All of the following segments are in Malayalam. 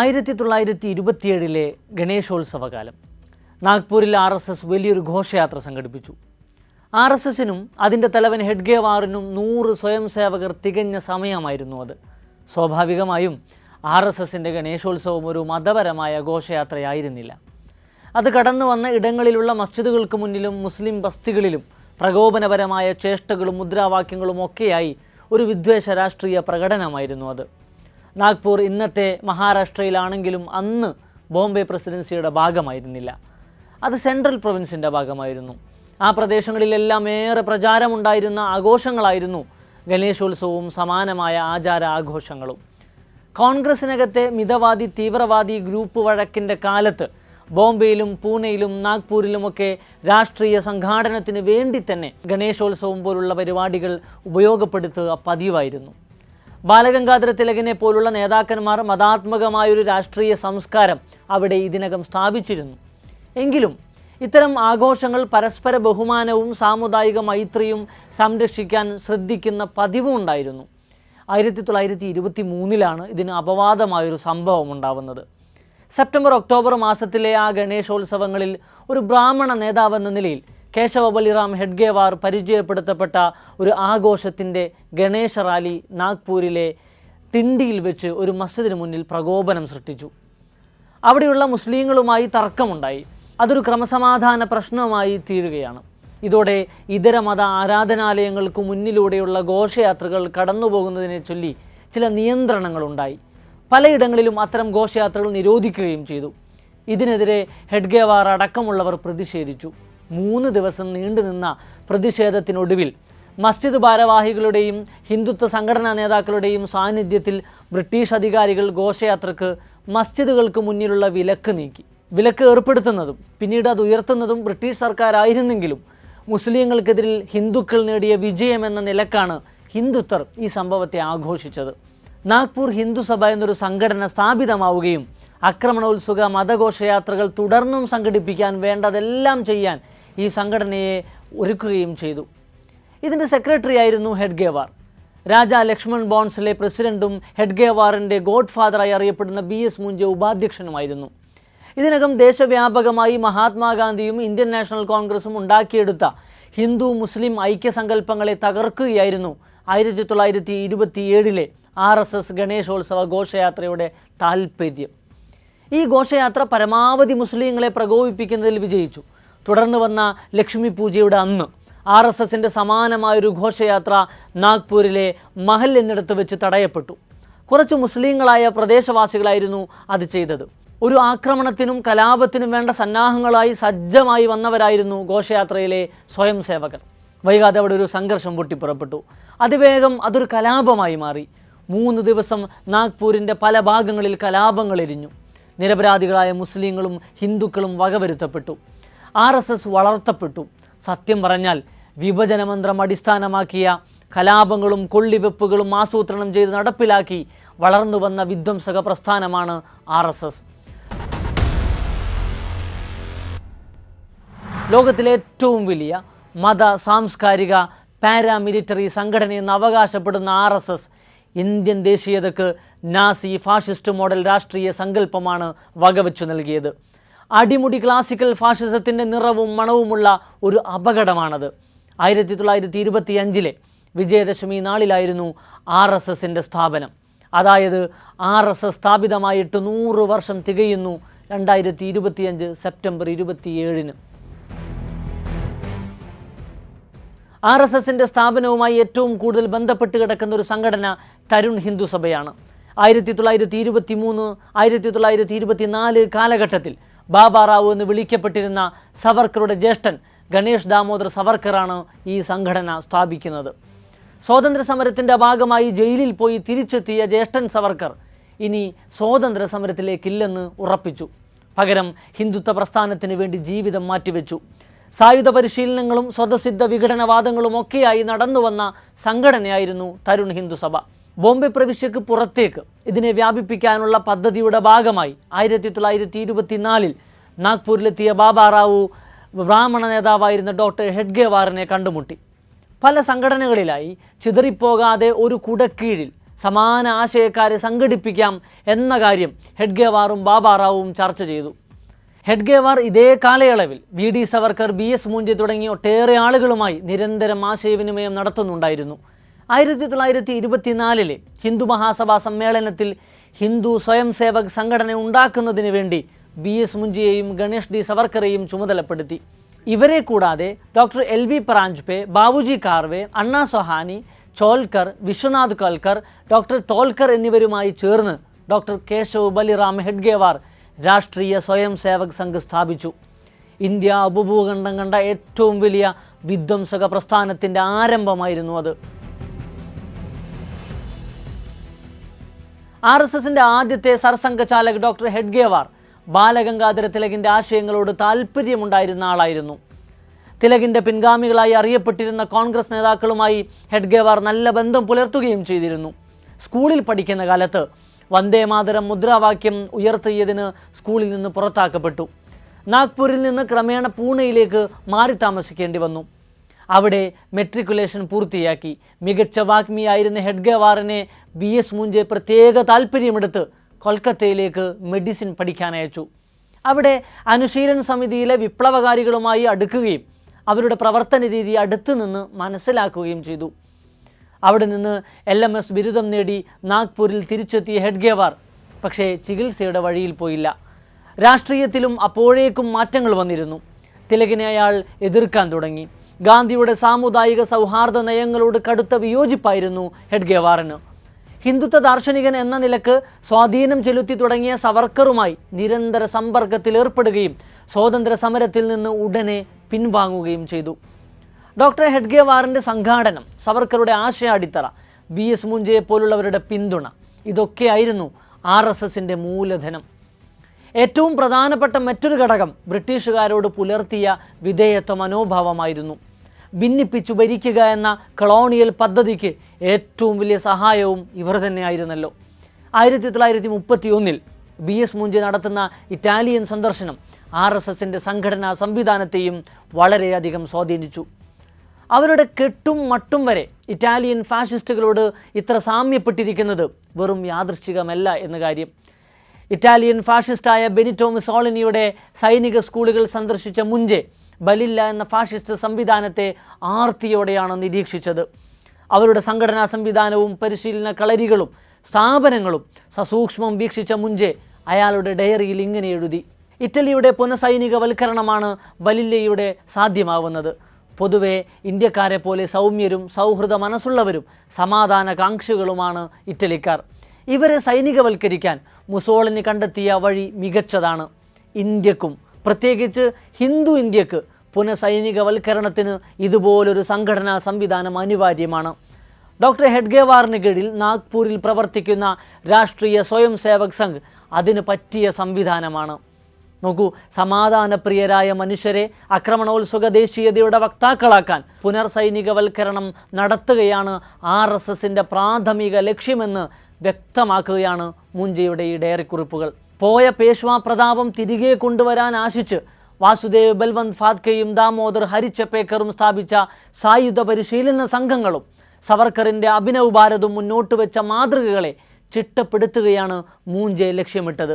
ആയിരത്തി തൊള്ളായിരത്തി ഇരുപത്തിയേഴിലെ ഗണേശോത്സവകാലം. നാഗ്പൂരിൽ ആർ എസ് എസ് വലിയൊരു ഘോഷയാത്ര സംഘടിപ്പിച്ചു. ആർ എസ് എസിനും അതിന്റെ തലവൻ ഹെഡ്ഗേവാറിനും നൂറ് സ്വയം സേവകർ തികഞ്ഞ സമയമായിരുന്നു അത്. സ്വാഭാവികമായും ആർ എസ് എസിന്റെ ഗണേശോത്സവം ഒരു മതപരമായ ഘോഷയാത്രയായിരുന്നില്ല. അത് കടന്നു വന്ന ഇടങ്ങളിലുള്ള മസ്ജിദുകൾക്ക് മുന്നിലും മുസ്ലിം ബസ്തികളിലും പ്രകോപനപരമായ ചേഷ്ടകളും മുദ്രാവാക്യങ്ങളും ഒക്കെയായി ഒരു വിദ്വേഷ രാഷ്ട്രീയ പ്രകടനമായിരുന്നു അത്. നാഗ്പൂർ ഇന്നത്തെ മഹാരാഷ്ട്രയിലാണെങ്കിലും അന്ന് ബോംബെ പ്രസിഡൻസിയുടെ ഭാഗമായിരുന്നില്ല. അത് സെൻട്രൽ പ്രൊവിൻസിന്റെ ഭാഗമായിരുന്നു. ആ പ്രദേശങ്ങളിലെല്ലാം ഏറെ പ്രചാരമുണ്ടായിരുന്ന ആഘോഷങ്ങളായിരുന്നു ഗണേശോത്സവവും സമാനമായ ആചാര ആഘോഷങ്ങളും കോൺഗ്രസിനകത്തെ മിതവാദി തീവ്രവാദി ഗ്രൂപ്പ് വഴക്കിന്റെ കാലത്ത് ബോംബെയിലും പൂനെയിലും നാഗ്പൂരിലുമൊക്കെ രാഷ്ട്രീയ സംഘാടനത്തിന് വേണ്ടി തന്നെ ഗണേശോത്സവം പോലുള്ള പരിപാടികൾ ഉപയോഗപ്പെടുത്തുക പതിവായിരുന്നു. ബാലഗംഗാധര തിലകനെ പോലുള്ള നേതാക്കന്മാർ മതാത്മകമായൊരു രാഷ്ട്രീയ സംസ്കാരം അവിടെ ഇതിനകം സ്ഥാപിച്ചിരുന്നു. എങ്കിലും ഇത്തരം ആഘോഷങ്ങൾ പരസ്പര ബഹുമാനവും സാമുദായിക മൈത്രിയും സംരക്ഷിക്കാൻ ശ്രദ്ധിക്കുന്ന പതിവും ഉണ്ടായിരുന്നു. ആയിരത്തി തൊള്ളായിരത്തി ഇരുപത്തി മൂന്നിലാണ് ഇതിന് അപവാദമായൊരു സംഭവം ഉണ്ടാവുന്നത്. സെപ്റ്റംബർ ഒക്ടോബർ മാസത്തിലെ ആ ഗണേശോത്സവങ്ങളിൽ ഒരു ബ്രാഹ്മണ നേതാവെന്ന നിലയിൽ കേശവ ബലിറാം ഹെഡ്ഗേവാർ പരിചയപ്പെടുത്തപ്പെട്ട ഒരു ആഘോഷത്തിന്റെ ഗണേശ റാലി നാഗ്പൂരിലെ ടിണ്ടിയിൽ വെച്ച് ഒരു മസ്ജിദിന് മുന്നിൽ പ്രകോപനം സൃഷ്ടിച്ചു. അവിടെയുള്ള മുസ്ലിങ്ങളുമായി തർക്കമുണ്ടായി. അതൊരു ക്രമസമാധാന പ്രശ്നമായി തീരുകയാണ്. ഇതോടെ ഇതര മത ആരാധനാലയങ്ങൾക്ക് മുന്നിലൂടെയുള്ള ഘോഷയാത്രകൾ കടന്നുപോകുന്നതിനെ ചൊല്ലി ചില നിയന്ത്രണങ്ങളുണ്ടായി. പലയിടങ്ങളിലും അത്തരം ഘോഷയാത്രകൾ നിരോധിക്കുകയും ചെയ്തു. ഇതിനെതിരെ ഹെഡ്ഗേവാർ അടക്കമുള്ളവർ പ്രതിഷേധിച്ചു. മൂന്ന് ദിവസം നീണ്ടുനിന്ന പ്രതിഷേധത്തിനൊടുവിൽ മസ്ജിദ് ഭാരവാഹികളുടെയും ഹിന്ദുത്വ സംഘടനാ നേതാക്കളുടെയും സാന്നിധ്യത്തിൽ ബ്രിട്ടീഷ് അധികാരികൾ ഘോഷയാത്രക്ക് മസ്ജിദുകൾക്ക് മുന്നിലുള്ള വിലക്ക് നീക്കി. വിലക്ക് ഏർപ്പെടുത്തുന്നതും പിന്നീട് അത് ഉയർത്തുന്നതും ബ്രിട്ടീഷ് സർക്കാരായിരുന്നെങ്കിലും മുസ്ലിങ്ങൾക്കെതിരിൽ ഹിന്ദുക്കൾ നേടിയ വിജയമെന്ന നിലക്കാണ് ഹിന്ദുത്വർ ഈ സംഭവത്തെ ആഘോഷിച്ചത്. നാഗ്പൂർ ഹിന്ദുസഭ എന്നൊരു സംഘടന സ്ഥാപിതമാവുകയും ആക്രമണോത്സുക മതഘോഷയാത്രകൾ തുടർന്നും സംഘടിപ്പിക്കാൻ വേണ്ടതെല്ലാം ചെയ്യാൻ ഈ സംഘടനയെ ഒരുക്കുകയും ചെയ്തു. ഇതിന്റെ സെക്രട്ടറി ആയിരുന്നു ഹെഡ്ഗേവാർ രാജ ലക്ഷ്മൺ ബോൺസിലെ പ്രസിഡന്റും ഹെഡ്ഗേവാറിന്റെ ഗോഡ് ഫാദറായി അറിയപ്പെടുന്ന ബി എസ് മുഞ്ചെ ഉപാധ്യക്ഷനുമായിരുന്നു. ഇതിനകം ദേശവ്യാപകമായി മഹാത്മാഗാന്ധിയും ഇന്ത്യൻ നാഷണൽ കോൺഗ്രസും ഉണ്ടാക്കിയെടുത്ത ഹിന്ദു മുസ്ലിം ഐക്യസങ്കല്പങ്ങളെ തകർക്കുകയായിരുന്നു ആയിരത്തി തൊള്ളായിരത്തി ഇരുപത്തിയേഴിലെ ആർ എസ് എസ് ഗണേശോത്സവ ഘോഷയാത്രയുടെ താൽപ്പര്യം ഈ ഘോഷയാത്ര പരമാവധി മുസ്ലിങ്ങളെ പ്രകോപിപ്പിക്കുന്നതിൽ വിജയിച്ചു. തുടർന്ന് വന്ന ലക്ഷ്മി പൂജയുടെ അന്ന് ആർ എസ് എസിന്റെ സമാനമായൊരു ഘോഷയാത്ര നാഗ്പൂരിലെ മഹൽ എന്നിടത്ത് വെച്ച് തടയപ്പെട്ടു. കുറച്ച് മുസ്ലിങ്ങളായ പ്രദേശവാസികളായിരുന്നു അത് ചെയ്തത്. ഒരു ആക്രമണത്തിനും കലാപത്തിനും വേണ്ട സന്നാഹങ്ങളായി സജ്ജമായി വന്നവരായിരുന്നു ഘോഷയാത്രയിലെ സ്വയം സേവകർ വൈകാതെ അവിടെ ഒരു സംഘർഷം പൊട്ടിപ്പുറപ്പെട്ടു. അതിവേഗം അതൊരു കലാപമായി മാറി. മൂന്ന് ദിവസം നാഗ്പൂരിന്റെ പല ഭാഗങ്ങളിൽ കലാപങ്ങൾ എരിഞ്ഞു. നിരപരാധികളായ മുസ്ലിങ്ങളും ഹിന്ദുക്കളും വകവരുത്തപ്പെട്ടു. ആർ എസ് എസ് വളർത്തപ്പെട്ടു. സത്യം പറഞ്ഞാൽ വിഭജനമന്ത്രം അടിസ്ഥാനമാക്കിയ കലാപങ്ങളും കൊള്ളിവെപ്പുകളും ആസൂത്രണം ചെയ്ത് നടപ്പിലാക്കി വളർന്നു വന്ന വിധ്വംസക പ്രസ്ഥാനമാണ് ആർ എസ് എസ്. ലോകത്തിലെ ഏറ്റവും വലിയ മത സാംസ്കാരിക പാരാമിലിറ്ററി സംഘടനയെന്ന് അവകാശപ്പെടുന്ന ആർ എസ് എസ് ഇന്ത്യൻ ദേശീയതക്ക് നാസി ഫാഷിസ്റ്റ് മോഡൽ രാഷ്ട്രീയ സങ്കല്പമാണ് വകവെച്ചു നൽകിയത്. അടിമുടി ക്ലാസിക്കൽ ഫാഷിസത്തിന്റെ നിറവും മണവുമുള്ള ഒരു അപകടമാണത്. ആയിരത്തി തൊള്ളായിരത്തി ഇരുപത്തി അഞ്ചിലെ വിജയദശമി നാളിലായിരുന്നു ആർ എസ് എസിന്റെ സ്ഥാപനം. അതായത് ആർ എസ് എസ് സ്ഥാപിതമായിട്ട് നൂറ് വർഷം തികയുന്നു രണ്ടായിരത്തി ഇരുപത്തിയഞ്ച് സെപ്റ്റംബർ ഇരുപത്തിയേഴിന്. ആർ എസ് എസിന്റെ സ്ഥാപനവുമായി ഏറ്റവും കൂടുതൽ ബന്ധപ്പെട്ട് കിടക്കുന്ന ഒരു സംഘടന തരുൺ ഹിന്ദു സഭയാണ് ആയിരത്തി തൊള്ളായിരത്തി ഇരുപത്തി മൂന്ന് ആയിരത്തി തൊള്ളായിരത്തി ഇരുപത്തി നാല് കാലഘട്ടത്തിൽ ബാബാറാവു എന്ന് വിളിക്കപ്പെട്ടിരുന്ന സവർക്കറുടെ ജ്യേഷ്ഠൻ ഗണേഷ് ദാമോദർ സവർക്കറാണ് ഈ സംഘടന സ്ഥാപിക്കുന്നത്. സ്വാതന്ത്ര്യ സമരത്തിന്റെ ഭാഗമായി ജയിലിൽ പോയി തിരിച്ചെത്തിയ ജ്യേഷ്ഠൻ സവർക്കർ ഇനി സ്വാതന്ത്ര്യ സമരത്തിലേക്കില്ലെന്ന് ഉറപ്പിച്ചു. പകരം ഹിന്ദുത്വ പ്രസ്ഥാനത്തിന് വേണ്ടി ജീവിതം മാറ്റിവെച്ചു. സായുധ പരിശീലനങ്ങളും സ്വതസിദ്ധ വിഘടനവാദങ്ങളും ഒക്കെയായി നടന്നുവന്ന സംഘടനയായിരുന്നു തരുൺ ഹിന്ദു സഭ ബോംബെ പ്രവിശ്യക്ക് പുറത്തേക്ക്. ഇതിനെ വ്യാപിപ്പിക്കാനുള്ള പദ്ധതിയുടെ ഭാഗമായി ആയിരത്തി തൊള്ളായിരത്തി ഇരുപത്തിനാലിൽ നാഗ്പൂരിലെത്തിയ ബാബാറാവു ബ്രാഹ്മണ നേതാവായിരുന്ന ഡോക്ടർ ഹെഡ്ഗേവാറിനെ കണ്ടുമുട്ടി. പല സംഘടനകളിലായി ചിതറിപ്പോകാതെ ഒരു കുടക്കീഴിൽ സമാന ആശയക്കാരെ സംഘടിപ്പിക്കാം എന്ന കാര്യം ഹെഡ്ഗേവാറും ബാബാറാവും ചർച്ച ചെയ്തു. ഹെഡ്ഗേവാർ ഇതേ കാലയളവിൽ V D Savarkar B S Moonje തുടങ്ങിയ ഒട്ടേറെ ആളുകളുമായി നിരന്തരം ആശയവിനിമയം നടത്തുന്നുണ്ടായിരുന്നു. ആയിരത്തി തൊള്ളായിരത്തി ഇരുപത്തിനാലിലെ ഹിന്ദു മഹാസഭാ സമ്മേളനത്തിൽ ഹിന്ദു സ്വയം സേവക് സംഘടന ഉണ്ടാക്കുന്നതിന് വേണ്ടി ബി എസ് മുഞ്ചിയെയും ഗണേഷ് ഡി സവർക്കറെയും ചുമതലപ്പെടുത്തി. ഇവരെ കൂടാതെ doctor L V Paranjpe Babuji Karve Anna Sohani Cholkar Vishwanath കൽക്കർ doctor തോൽക്കർ എന്നിവരുമായി ചേർന്ന് ഡോക്ടർ കേശവ് ബലിറാം ഹെഡ്ഗേവാർ രാഷ്ട്രീയ സ്വയം സേവക് സംഘ് സ്ഥാപിച്ചു. ഇന്ത്യ ഉപഭൂഖണ്ഡം കണ്ട ഏറ്റവും വലിയ വിധ്വംസക പ്രസ്ഥാനത്തിന്റെ ആരംഭമായിരുന്നു അത്. ആർ എസ് എസിന്റെ ആദ്യത്തെ സർസംഘചാലക് ഡോക്ടർ ഹെഡ്ഗേവാർ ബാലഗംഗാധര തിലകിന്റെ ആശയങ്ങളോട് താല്പര്യമുണ്ടായിരുന്ന ആളായിരുന്നു. തിലകിന്റെ പിൻഗാമികളായി അറിയപ്പെട്ടിരുന്ന കോൺഗ്രസ് നേതാക്കളുമായി ഹെഡ്ഗേവാർ നല്ല ബന്ധം പുലർത്തുകയും ചെയ്തിരുന്നു. സ്കൂളിൽ പഠിക്കുന്ന കാലത്ത് വന്ദേ മാതരം മുദ്രാവാക്യം ഉയർത്തിയതിന് സ്കൂളിൽ നിന്ന് പുറത്താക്കപ്പെട്ടു. നാഗ്പൂരിൽ നിന്ന് ക്രമേണ പൂനെയിലേക്ക് മാറി താമസിക്കേണ്ടി വന്നു. അവിടെ മെട്രിക്കുലേഷൻ പൂർത്തിയാക്കി. മികച്ച വാഗ്മിയായിരുന്ന ഹെഡ്ഗവാറിനെ ബി എസ് മുഞ്ചെ പ്രത്യേക താല്പര്യമെടുത്ത് കൊൽക്കത്തയിലേക്ക് മെഡിസിൻ പഠിക്കാൻ അയച്ചു. അവിടെ അനുശീലൻ സമിതിയിലെ വിപ്ലവകാരികളുമായി അടുക്കുകയും അവരുടെ പ്രവർത്തന രീതി അടുത്തു നിന്ന് മനസ്സിലാക്കുകയും ചെയ്തു. അവിടെ നിന്ന് എൽ എം എസ് ബിരുദം നേടി നാഗ്പൂരിൽ തിരിച്ചെത്തിയ ഹെഡ്ഗേവാർ പക്ഷേ ചികിത്സയുടെ വഴിയിൽ പോയില്ല. രാഷ്ട്രീയത്തിലും അപ്പോഴേക്കും മാറ്റങ്ങൾ വന്നിരുന്നു. തിലകിനെ അയാൾ എതിർക്കാൻ തുടങ്ങി. ഗാന്ധിയുടെ സാമുദായിക സൗഹാർദ്ദ നയങ്ങളോട് കടുത്ത വിയോജിപ്പായിരുന്നു ഹെഡ്ഗേവാറിന് ഹിന്ദുത്വ ദാർശനികൻ എന്ന നിലയ്ക്ക് സ്വാധീനം ചെലുത്തി തുടങ്ങിയ സവർക്കറുമായി നിരന്തര സമ്പർക്കത്തിൽ ഏർപ്പെടുകയും സ്വാതന്ത്ര്യ സമരത്തിൽ നിന്ന് ഉടനെ പിൻവാങ്ങുകയും ചെയ്തു. ഡോക്ടർ ഹെഡ്ഗേവാറിന്റെ സംഘാടനം സവർക്കറുടെ ആശയ അടിത്തറ ബി എസ് മുഞ്ചയെ പോലുള്ളവരുടെ പിന്തുണ ഇതൊക്കെയായിരുന്നു ആർ എസ് എസിന്റെ മൂലധനം. ഏറ്റവും പ്രധാനപ്പെട്ട മറ്റൊരു ഘടകം ബ്രിട്ടീഷുകാരോട് പുലർത്തിയ വിധേയത്വ മനോഭാവമായിരുന്നു. ഭിന്നിപ്പിച്ചു ഭരിക്കുക എന്ന കൊളോണിയൽ പദ്ധതിക്ക് ഏറ്റവും വലിയ സഹായവും ഇവർ തന്നെയായിരുന്നല്ലോ. ആയിരത്തി തൊള്ളായിരത്തി മുപ്പത്തി ഒന്നിൽ ബി എസ് മുഞ്ചി നടത്തുന്ന ഇറ്റാലിയൻ സന്ദർശനം ആർ എസ് എസിന്റെ സംഘടനാ സംവിധാനത്തെയും വളരെയധികം സ്വാധീനിച്ചു. അവരുടെ കെട്ടും മട്ടും വരെ ഇറ്റാലിയൻ ഫാഷിസ്റ്റുകളോട് ഇത്ര സാമ്യപ്പെട്ടിരിക്കുന്നത് വെറും യാദൃശ്ചികമല്ല എന്ന കാര്യം. ഇറ്റാലിയൻ ഫാഷിസ്റ്റായ ബെനിറ്റോ മിസോളിനിയുടെ സൈനിക സ്കൂളുകൾ സന്ദർശിച്ച മുഞ്ചെ ബലില്ല എന്ന ഫാഷിസ്റ്റ് സംവിധാനത്തെ ആർത്തിയോടെയാണ് നിരീക്ഷിച്ചത്. അവരുടെ സംഘടനാ സംവിധാനവും പരിശീലന കളരികളും സ്ഥാപനങ്ങളും സസൂക്ഷ്മം വീക്ഷിച്ച മുഞ്ചെ അയാളുടെ ഡയറിയിൽ ഇങ്ങനെ എഴുതി. ഇറ്റലിയുടെ പുനഃസൈനികവൽക്കരണമാണ് ബലില്ലയുടെ സാധ്യമാവുന്നത്. പൊതുവെ ഇന്ത്യക്കാരെ പോലെ സൗമ്യരും സൗഹൃദ മനസ്സുള്ളവരും സമാധാനകാംക്ഷികളുമാണ് ഇറ്റലിക്കാർ. ഇവരെ സൈനികവൽക്കരിക്കാൻ മുസോളിന് കണ്ടെത്തിയ വഴി മികച്ചതാണ്. ഇന്ത്യക്കും പ്രത്യേകിച്ച് ഹിന്ദു ഇന്ത്യയ്ക്ക് പുനഃസൈനികവൽക്കരണത്തിന് ഇതുപോലൊരു സംഘടനാ സംവിധാനം അനിവാര്യമാണ്. ഡോക്ടർ ഹെഡ്ഗേവാറിന് കീഴിൽ നാഗ്പൂരിൽ പ്രവർത്തിക്കുന്ന രാഷ്ട്രീയ സ്വയം സേവക് സംഘ് അതിന് പറ്റിയ സംവിധാനമാണ്. നോക്കൂ സമാധാനപ്രിയരായ മനുഷ്യരെ ആക്രമണോത്സുക ദേശീയതയുടെ വക്താക്കളാക്കാൻ പുനർസൈനികവൽക്കരണം നടത്തുകയാണ് ആർ എസ് എസിന്റെ പ്രാഥമിക ലക്ഷ്യമെന്ന് വ്യക്തമാക്കുകയാണ് മുഞ്ചയുടെ ഈ ഡയറി കുറിപ്പുകൾ പോയ പേഷ്വാ പ്രതാപം തിരികെ കൊണ്ടുവരാൻ ആശിച്ച് വാസുദേവ് ബൽവന്ത് ഫാത്കയും ദാമോദർ ഹരിച്ചപ്പേക്കറും സ്ഥാപിച്ച സായുധ പരിശീലന സംഘങ്ങളും സവർക്കറിന്റെ അഭിനവ് ഭാരതും മുന്നോട്ട് വെച്ച മാതൃകകളെ ചിട്ടപ്പെടുത്തുകയാണ് മൂഞ്ചെ ലക്ഷ്യമിട്ടത്.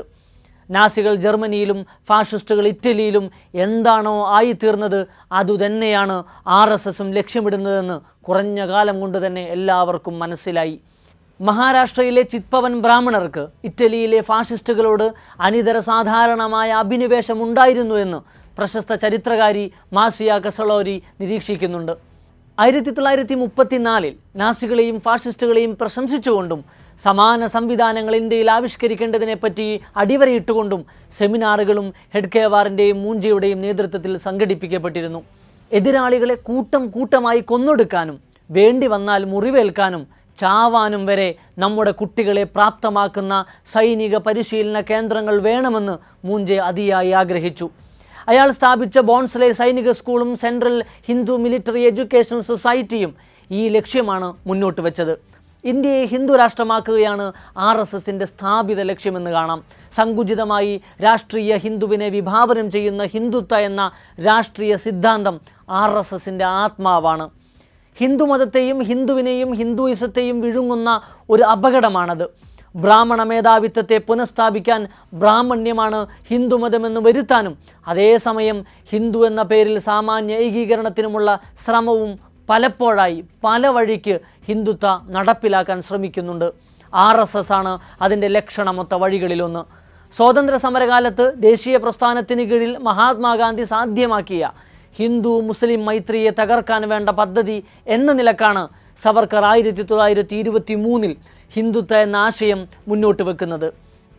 നാസികൾ ജർമ്മനിയിലും ഫാഷിസ്റ്റുകൾ ഇറ്റലിയിലും എന്താണോ ആയിത്തീർന്നത് അതുതന്നെയാണ് ആർ എസ് എസും ലക്ഷ്യമിടുന്നതെന്ന് കുറഞ്ഞ കാലം കൊണ്ട് തന്നെ എല്ലാവർക്കും മനസ്സിലായി. മഹാരാഷ്ട്രയിലെ ചിത്പവൻ ബ്രാഹ്മണർക്ക് ഇറ്റലിയിലെ ഫാഷിസ്റ്റുകളോട് അനിതര സാധാരണമായ അഭിനിവേശം ഉണ്ടായിരുന്നു എന്ന് പ്രശസ്ത ചരിത്രകാരി മാസിയ കസളോരി നിരീക്ഷിക്കുന്നുണ്ട്. ആയിരത്തി തൊള്ളായിരത്തി മുപ്പത്തിനാലിൽ നാസികളെയും ഫാഷിസ്റ്റുകളെയും പ്രശംസിച്ചുകൊണ്ടും സമാന സംവിധാനങ്ങൾ ഇന്ത്യയിൽ ആവിഷ്കരിക്കേണ്ടതിനെപ്പറ്റി അടിവരയിട്ടുകൊണ്ടും സെമിനാറുകളും ഹെഡ്കേവാറിന്റെയും മൂഞ്ചിയുടെയും നേതൃത്വത്തിൽ സംഘടിപ്പിക്കപ്പെട്ടിരുന്നു. എതിരാളികളെ കൂട്ടം കൂട്ടമായി കൊന്നൊടുക്കാനും വേണ്ടി വന്നാൽ മുറിവേൽക്കാനും ചാവാനും വരെ നമ്മുടെ കുട്ടികളെ പ്രാപ്തമാക്കുന്ന സൈനിക പരിശീലന കേന്ദ്രങ്ങൾ വേണമെന്ന് മൂഞ്ചെ അതിയായി ആഗ്രഹിച്ചു. അയാൾ സ്ഥാപിച്ച ബോൺസ്ലെ സൈനിക സ്കൂളും സെൻട്രൽ ഹിന്ദു മിലിറ്ററി എഡ്യൂക്കേഷൻ സൊസൈറ്റിയും ഈ ലക്ഷ്യമാണ് മുന്നോട്ട് വെച്ചത്. ഇന്ത്യയെ ഹിന്ദു രാഷ്ട്രമാക്കുകയാണ് ആർ എസ് എസിന്റെ സ്ഥാപിത ലക്ഷ്യമെന്ന് കാണാം. സങ്കുചിതമായി രാഷ്ട്രീയ ഹിന്ദുവിനെ വിഭാവനം ചെയ്യുന്ന ഹിന്ദുത്വ എന്ന രാഷ്ട്രീയ സിദ്ധാന്തം ആർ എസ് എസിന്റെ ആത്മാവാണ്. ഹിന്ദുമതത്തെയും ഹിന്ദുവിനെയും ഹിന്ദുയിസത്തെയും വിഴുങ്ങുന്ന ഒരു അപകടമാണത്. ബ്രാഹ്മണ മേധാവിത്വത്തെ പുനഃസ്ഥാപിക്കാൻ ബ്രാഹ്മണ്യമാണ് ഹിന്ദുമതമെന്ന് വരുത്താനും അതേസമയം ഹിന്ദു എന്ന പേരിൽ സാമാന്യ ഏകീകരണത്തിനുമുള്ള ശ്രമവും പലപ്പോഴായി പല വഴിക്ക് ഹിന്ദുത്വ നടപ്പിലാക്കാൻ ശ്രമിക്കുന്നുണ്ട്. ആർ എസ് എസ് ആണ് അതിന്റെ ലക്ഷണമൊത്ത വഴികളിലൊന്ന്. സ്വാതന്ത്ര്യ സമരകാലത്ത് ദേശീയ പ്രസ്ഥാനത്തിന് കീഴിൽ മഹാത്മാഗാന്ധി സാധ്യമാക്കിയ ഹിന്ദു മുസ്ലിം മൈത്രിയെ തകർക്കാൻ വേണ്ട പദ്ധതി എന്ന നിലക്കാണ് സവർക്കർ ആയിരത്തി തൊള്ളായിരത്തി ഇരുപത്തി മൂന്നിൽ ഹിന്ദുത്വ എന്ന ആശയം മുന്നോട്ട് വെക്കുന്നത്.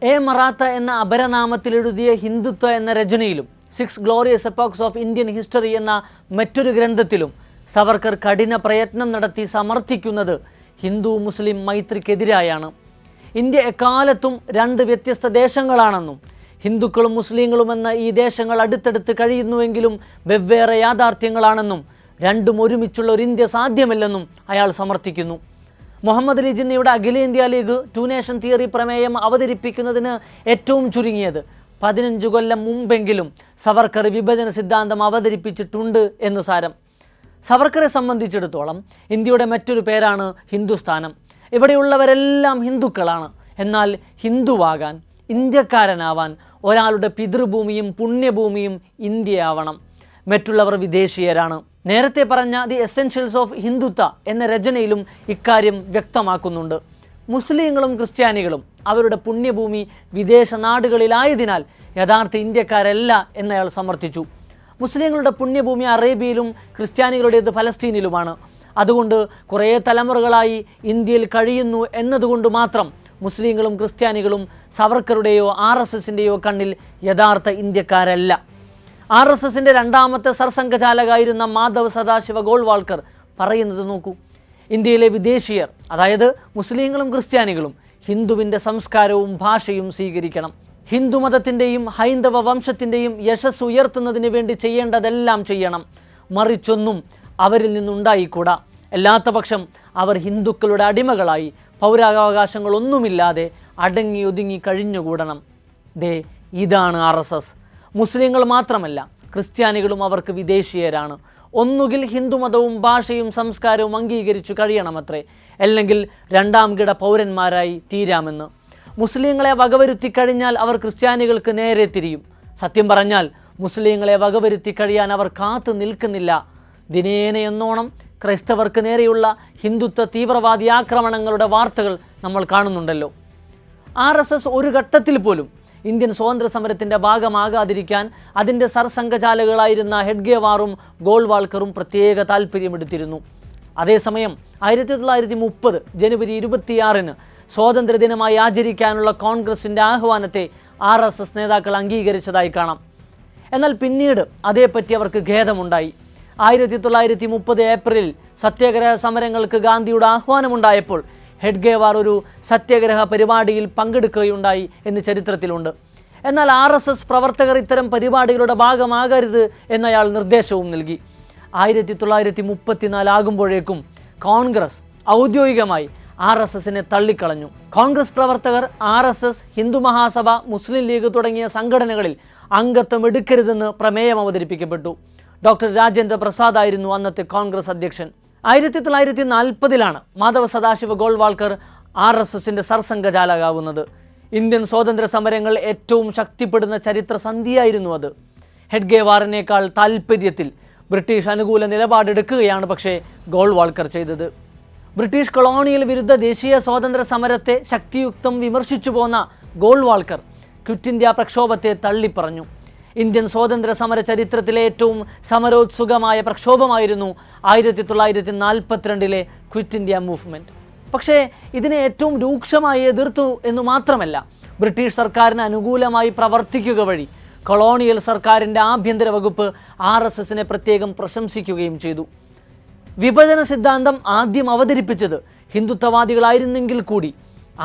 എ മറാത്ത എന്ന അപരനാമത്തിൽ എഴുതിയ ഹിന്ദുത്വ എന്ന രചനയിലും six glorious epochs of Indian history എന്ന മറ്റൊരു ഗ്രന്ഥത്തിലും സവർക്കർ കഠിന പ്രയത്നം നടത്തി സമർത്ഥിക്കുന്നത് ഹിന്ദു മുസ്ലിം മൈത്രിക്കെതിരായാണ്. ഇന്ത്യ എക്കാലത്തും രണ്ട് വ്യത്യസ്ത ദേശങ്ങളാണെന്നും ഹിന്ദുക്കളും മുസ്ലിങ്ങളും എന്ന ഈ ദേശങ്ങൾ അടുത്തടുത്ത് കഴിയുന്നുവെങ്കിലും വെവ്വേറെ യാഥാർത്ഥ്യങ്ങളാണെന്നും രണ്ടും ഒരുമിച്ചുള്ള ഒരു ഇന്ത്യ സാധ്യമല്ലെന്നും അയാൾ സമർത്ഥിക്കുന്നു. മുഹമ്മദ് അലി ജിന്നയുടെ അഖിലേന്ത്യാ ലീഗ് ടു നേഷൻ തിയറി പ്രമേയം അവതരിപ്പിക്കുന്നതിന് ഏറ്റവും ചുരുങ്ങിയത്. പതിനഞ്ച് കൊല്ലം മുമ്പെങ്കിലും സവർക്കർ വിഭജന സിദ്ധാന്തം അവതരിപ്പിച്ചിട്ടുണ്ട് എന്ന് സാരം. സവർക്കറെ സംബന്ധിച്ചിടത്തോളം ഇന്ത്യയുടെ മറ്റൊരു പേരാണ് ഹിന്ദുസ്ഥാനം. ഇവിടെയുള്ളവരെല്ലാം ഹിന്ദുക്കളാണ്. എന്നാൽ ഹിന്ദുവാകാൻ ഇന്ത്യക്കാരനാവാൻ ഒരാളുടെ പിതൃഭൂമിയും പുണ്യഭൂമിയും ഇന്ത്യയാവണം. മറ്റുള്ളവർ വിദേശീയരാണ്. നേരത്തെ പറഞ്ഞ ദി എസെൻഷ്യൽസ് ഓഫ് ഹിന്ദുത്വ എന്ന രചനയിലും ഇക്കാര്യം വ്യക്തമാക്കുന്നുണ്ട്. മുസ്ലിങ്ങളും ക്രിസ്ത്യാനികളും അവരുടെ പുണ്യഭൂമി വിദേശ നാടുകളിലായതിനാൽ യഥാർത്ഥ ഇന്ത്യക്കാരല്ല എന്നയാൾ സമർത്ഥിച്ചു. മുസ്ലിങ്ങളുടെ പുണ്യഭൂമി അറേബ്യയിലും ക്രിസ്ത്യാനികളുടേത് ഫലസ്തീനിലുമാണ്. അതുകൊണ്ട് കുറേ തലമുറകളായി ഇന്ത്യയിൽ കഴിയുന്നു എന്നതുകൊണ്ട് മാത്രം മുസ്ലിങ്ങളും ക്രിസ്ത്യാനികളും സവർക്കറുടെയോ ആർ എസ് എസിന്റെയോ കണ്ണിൽ യഥാർത്ഥ ഇന്ത്യക്കാരല്ല. ആർ എസ് എസിന്റെ രണ്ടാമത്തെ സർസംഘചാലകായിരുന്ന മാധവ് സദാശിവ ഗോൾവാൾക്കർ പറയുന്നത് നോക്കൂ. ഇന്ത്യയിലെ വിദേശീയർ അതായത് മുസ്ലിങ്ങളും ക്രിസ്ത്യാനികളും ഹിന്ദുവിന്റെ സംസ്കാരവും ഭാഷയും സ്വീകരിക്കണം. ഹിന്ദുമതത്തിന്റെയും ഹൈന്ദവ വംശത്തിന്റെയും യശസ് ഉയർത്തുന്നതിന് വേണ്ടി ചെയ്യേണ്ടതെല്ലാം ചെയ്യണം. മറിച്ചൊന്നും അവരിൽ നിന്നുണ്ടായിക്കൂടാ. അല്ലാത്ത പക്ഷം അവർ ഹിന്ദുക്കളുടെ അടിമകളായി പൗരാവകാശങ്ങളൊന്നുമില്ലാതെ അടങ്ങി ഒതുങ്ങി കഴിഞ്ഞുകൂടണം. ദേ ഇതാണ് ആർ എസ് എസ്. മുസ്ലിങ്ങൾ മാത്രമല്ല ക്രിസ്ത്യാനികളും അവർക്ക് വിദേശീയരാണ്. ഒന്നുകിൽ ഹിന്ദുമതവും ഭാഷയും സംസ്കാരവും അംഗീകരിച്ചു കഴിയണമത്രേ അല്ലെങ്കിൽ രണ്ടാം കിട പൗരന്മാരായി തീരാമെന്ന്. മുസ്ലിങ്ങളെ വകവരുത്തി കഴിഞ്ഞാൽ അവർ ക്രിസ്ത്യാനികൾക്ക് നേരെ തിരിയും. സത്യം പറഞ്ഞാൽ മുസ്ലിങ്ങളെ വകവരുത്തി കഴിയാൻ അവർ കാത്തു നിൽക്കുന്നില്ല. ദിനേന എന്നോണം ക്രൈസ്തവർക്ക് നേരെയുള്ള ഹിന്ദുത്വ തീവ്രവാദി ആക്രമണങ്ങളുടെ വാർത്തകൾ നമ്മൾ കാണുന്നുണ്ടല്ലോ. ആർ എസ് എസ് ഒരു ഘട്ടത്തിൽ പോലും ഇന്ത്യൻ സ്വാതന്ത്ര്യ സമരത്തിന്റെ ഭാഗമാകാതിരിക്കാൻ അതിന്റെ സർസംഘചാലകളായിരുന്ന ഹെഡ്ഗേവാറും ഗോൾവാൾക്കറും പ്രത്യേക താല്പര്യമെടുത്തിരുന്നു അതേസമയം ആയിരത്തി തൊള്ളായിരത്തി മുപ്പത് ജനുവരി ഇരുപത്തിയാറിന് സ്വാതന്ത്ര്യദിനമായി ആചരിക്കാനുള്ള കോൺഗ്രസിന്റെ ആഹ്വാനത്തെ ആർ നേതാക്കൾ അംഗീകരിച്ചതായി കാണാം. എന്നാൽ പിന്നീട് അതേപ്പറ്റി അവർക്ക് ഖേദമുണ്ടായി. ആയിരത്തി തൊള്ളായിരത്തി മുപ്പത് ഏപ്രിലിൽ സത്യാഗ്രഹ സമരങ്ങൾക്ക് ഗാന്ധിയുടെ ആഹ്വാനമുണ്ടായപ്പോൾ ഹെഡ്ഗേവാർ ഒരു സത്യാഗ്രഹ പരിപാടിയിൽ പങ്കെടുക്കുകയുണ്ടായി എന്ന് ചരിത്രത്തിലുണ്ട്. എന്നാൽ ആർ എസ് എസ് പ്രവർത്തകർ ഇത്തരം പരിപാടികളുടെ ഭാഗമാകരുത് എന്നയാൾ നിർദ്ദേശവും നൽകി. ആയിരത്തി തൊള്ളായിരത്തി മുപ്പത്തിനാലാകുമ്പോഴേക്കും കോൺഗ്രസ് ഔദ്യോഗികമായി ആർ എസ് എസിനെ തള്ളിക്കളഞ്ഞു. കോൺഗ്രസ് പ്രവർത്തകർ R S S Hindu Mahasabha Muslim league തുടങ്ങിയ സംഘടനകളിൽ അംഗത്വം എടുക്കരുതെന്ന് പ്രമേയം അവതരിപ്പിക്കപ്പെട്ടു. ഡോക്ടർ രാജേന്ദ്ര പ്രസാദ് ആയിരുന്നു അന്നത്തെ കോൺഗ്രസ് അധ്യക്ഷൻ. ആയിരത്തി തൊള്ളായിരത്തി നാൽപ്പതിലാണ് മാധവ സദാശിവ ഗോൾവാൾക്കർ ആർ എസ് എസിന്റെ സർസംഘചാലകാവുന്നത് ഇന്ത്യൻ സ്വാതന്ത്ര്യ സമരങ്ങൾ ഏറ്റവും ശക്തിപ്പെടുന്ന ചരിത്ര സന്ധിയായിരുന്നു അത് ഹെഡ്ഗേവാറിനേക്കാൾ താൽപ്പര്യത്തിൽ ബ്രിട്ടീഷ് അനുകൂല നിലപാടെടുക്കുകയാണ് പക്ഷേ ഗോൾവാൾക്കർ ചെയ്തത്. ബ്രിട്ടീഷ് കൊളോണിയൽ വിരുദ്ധ ദേശീയ സ്വാതന്ത്ര്യ സമരത്തെ ശക്തിയുക്തം വിമർശിച്ചു പോന്ന ഗോൾവാൾക്കർ ക്വിറ്റ് ഇന്ത്യ പ്രക്ഷോഭത്തെ തള്ളിപ്പറഞ്ഞു. ഇന്ത്യൻ സ്വാതന്ത്ര്യ സമര ചരിത്രത്തിലെ ഏറ്റവും സമരോത്സുകമായ പ്രക്ഷോഭമായിരുന്നു ആയിരത്തി തൊള്ളായിരത്തി നാൽപ്പത്തിരണ്ടിലെ ക്വിറ്റ് ഇന്ത്യ മൂവ്മെന്റ് പക്ഷേ ഇതിനെ ഏറ്റവും രൂക്ഷമായി എതിർത്തു എന്ന് മാത്രമല്ല ബ്രിട്ടീഷ് സർക്കാരിന് അനുകൂലമായി പ്രവർത്തിക്കുക വഴി കൊളോണിയൽ സർക്കാരിന്റെ ആഭ്യന്തര വകുപ്പ് ആർ എസ് എസിനെ പ്രത്യേകം പ്രശംസിക്കുകയും ചെയ്തു. വിഭജന സിദ്ധാന്തം ആദ്യം അവതരിപ്പിച്ചത് ഹിന്ദുത്വവാദികളായിരുന്നെങ്കിൽ കൂടി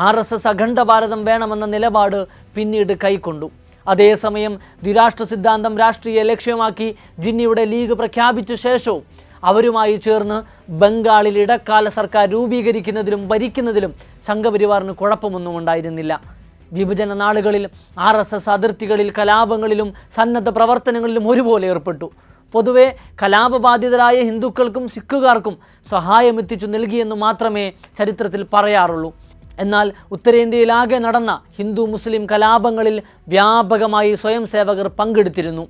ആർ എസ് എസ് അഖണ്ഡ ഭാരതം വേണമെന്ന നിലപാട് പിന്നീട് കൈക്കൊണ്ടു. അതേസമയം ദ്വിരാഷ്ട്ര സിദ്ധാന്തം രാഷ്ട്രീയ ലക്ഷ്യമാക്കി ജിന്നിയുടെ ലീഗ് പ്രഖ്യാപിച്ച ശേഷവും അവരുമായി ചേർന്ന് ബംഗാളിൽ ഇടക്കാല സർക്കാർ രൂപീകരിക്കുന്നതിലും ഭരിക്കുന്നതിലും സംഘപരിവാറിന് കുഴപ്പമൊന്നും ഉണ്ടായിരുന്നില്ല. വിഭജന നാളുകളിൽ ആർ എസ് എസ് അതിർത്തികളിൽ കലാപങ്ങളിലും സന്നദ്ധ പ്രവർത്തനങ്ങളിലും ഒരുപോലെ ഏർപ്പെട്ടു. പൊതുവെ കലാപബാധിതരായ ഹിന്ദുക്കൾക്കും സിഖുകാർക്കും സഹായമെത്തിച്ചു നൽകിയെന്ന് മാത്രമേ ചരിത്രത്തിൽ പറയാറുള്ളൂ. എന്നാൽ ഉത്തരേന്ത്യയിലാകെ നടന്ന ഹിന്ദു മുസ്ലിം കലാപങ്ങളിൽ വ്യാപകമായി സ്വയം സേവകർ പങ്കെടുത്തിരുന്നു.